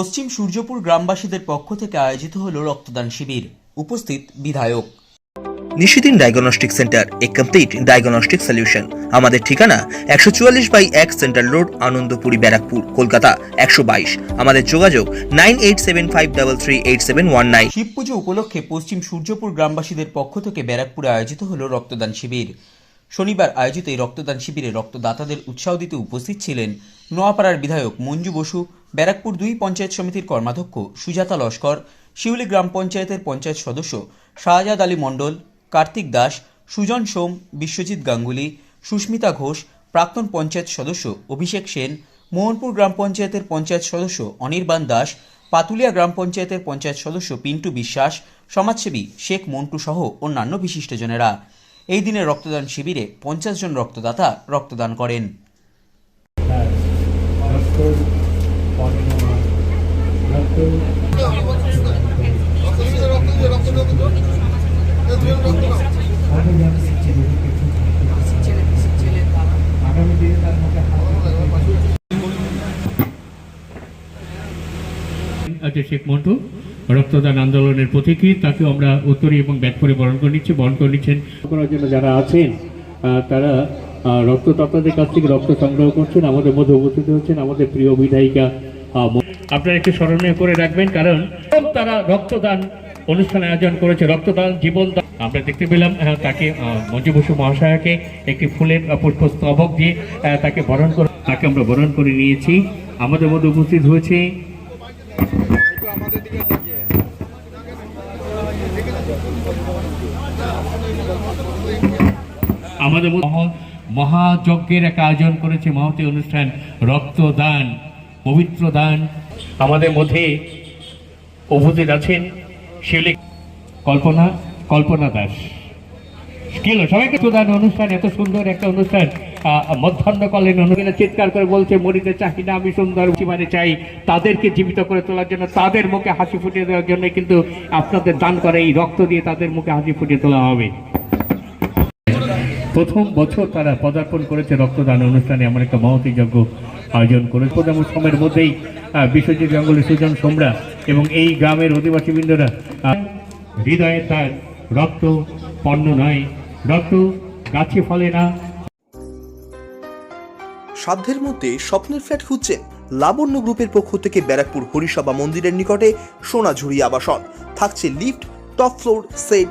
পশ্চিম সূর্যপুর গ্রামবাসীদের পক্ষ থেকে আয়োজিত হল রক্তদান শিবির। উপস্থিত বিধায়ক। নিশিদিন ডায়াগনস্টিক সেন্টার এ কমপ্লিট ডায়াগনস্টিক সলিউশন আমাদের ঠিকানা একশো চুয়াল্লিশ বাই এক সেন্ট্রাল রোড আনন্দপুরি ব্যারাকপুর কলকাতা একশো বাইশ। আমাদের যোগাযোগ nine eight seven five double three eight seven one nine. Shiv পুজো উপলক্ষে পশ্চিম সূর্যপুর গ্রামবাসীদের পক্ষ থেকে ব্যারাকপুরে আয়োজিত হল রক্তদান শিবির। শনিবার আয়োজিত এই রক্তদান শিবিরে রক্তদাতাদের উৎসাহ দিতে উপস্থিত ছিলেন নোয়াপাড়ার বিধায়ক মঞ্জু বসু ব্যারাকপুর দুই পঞ্চায়েত সমিতির কর্মাধ্যক্ষ সুজাতা লস্কর, শিউলি গ্রাম পঞ্চায়েতের পঞ্চায়েত সদস্য শাহজাদ আলী মণ্ডল, কার্তিক দাস, সুজন সোম, বিশ্বজিৎ গাঙ্গুলি, সুস্মিতা ঘোষ, প্রাক্তন পঞ্চায়েত সদস্য অভিষেক সেন, মোহনপুর গ্রাম পঞ্চায়েতের পঞ্চায়েত সদস্য অনির্বাণ দাস, পাতুলিয়া গ্রাম পঞ্চায়েতের পঞ্চায়েত সদস্য পিন্টু বিশ্বাস, সমাজসেবী শেখ মন্টু সহ অন্যান্য বিশিষ্টজনেরা। এই দিনের রক্তদান শিবিরে পঞ্চাশ জন রক্তদাতা রক্তদান করেন রক্ত পণ্য রক্ত আগামী দিনে তার মধ্যে আছে শেখ মন্টু, রক্তদান আন্দোলনের প্রতীকী তাকে আমরা উত্তরী এবং ব্যাট করে বরণ করে নিচ্ছি বরণ করে নিচ্ছেন। করার জন্য যারা আছেন তারা রক্তদাতাদের কাছ থেকে রক্ত সংগ্রহ করছেন, আমাদের মধ্যে উপস্থিত হচ্ছেন আমাদের প্রিয় বিধায়িকা আপনারা একটু স্মরণীয় করে রাখবেন, কারণ তারা রক্তদান অনুষ্ঠান আয়োজন করেছে, রক্তদান, জীবন দান। আমরা দেখতে পেলাম তাকে মঞ্জু বসু মহাশয়াকে একটি ফুলের পুষ্পস্তবক দিয়ে তাকে বরণ করে তাকে আমরা বরণ করে নিয়েছি আমাদের মধ্যে উপস্থিত হয়েছে আমাদের মহাযজ্ঞের একটা আয়োজন করেছে, মহতী অনুষ্ঠান, রক্তদান পবিত্র দান আমাদের মধ্যে উপস্থিত আছেন শিউলি কল্পনা কল্পনা দাস। কি হলো? সবাইকে প্রদান অনুষ্ঠান, এত সুন্দর একটা অনুষ্ঠান। মধ্যাহ্নকালীন অনুষ্ঠানে চিৎকার করে বলছে মরিতে চাই না আমি সুন্দর, জীবনে চাই। তাদেরকে জীবিত করে তোলার জন্য, তাদের মুখে হাসি ফুটিয়ে দেওয়ার জন্য কিন্তু আপনাদের দান করে, এই রক্ত দিয়ে তাদের মুখে হাসি ফুটিয়ে তোলা হবে। প্রথম বছর তারা পদার্পণ করেছে রক্তদান অনুষ্ঠানে, এমন একটা মহতী যজ্ঞ আয়োজন করে প্রথম সময়ের মধ্যেই বিশ্বজিৎ জঙ্গলের সুজন সোমরা এবং এই গ্রামের অধিবাসীবৃন্দরা হৃদয়ে তার রক্ত পণ্য নয় রক্ত গাছে ফলে না। সাধ্যের মধ্যে স্বপ্নের ফ্ল্যাট খুঁজছেন লাবণ্য গ্রুপের পক্ষ থেকে ব্যারাকপুর হরিসভা মন্দিরের নিকটে সোনাঝুরি আবাসন। থাকছে lift, top floor, set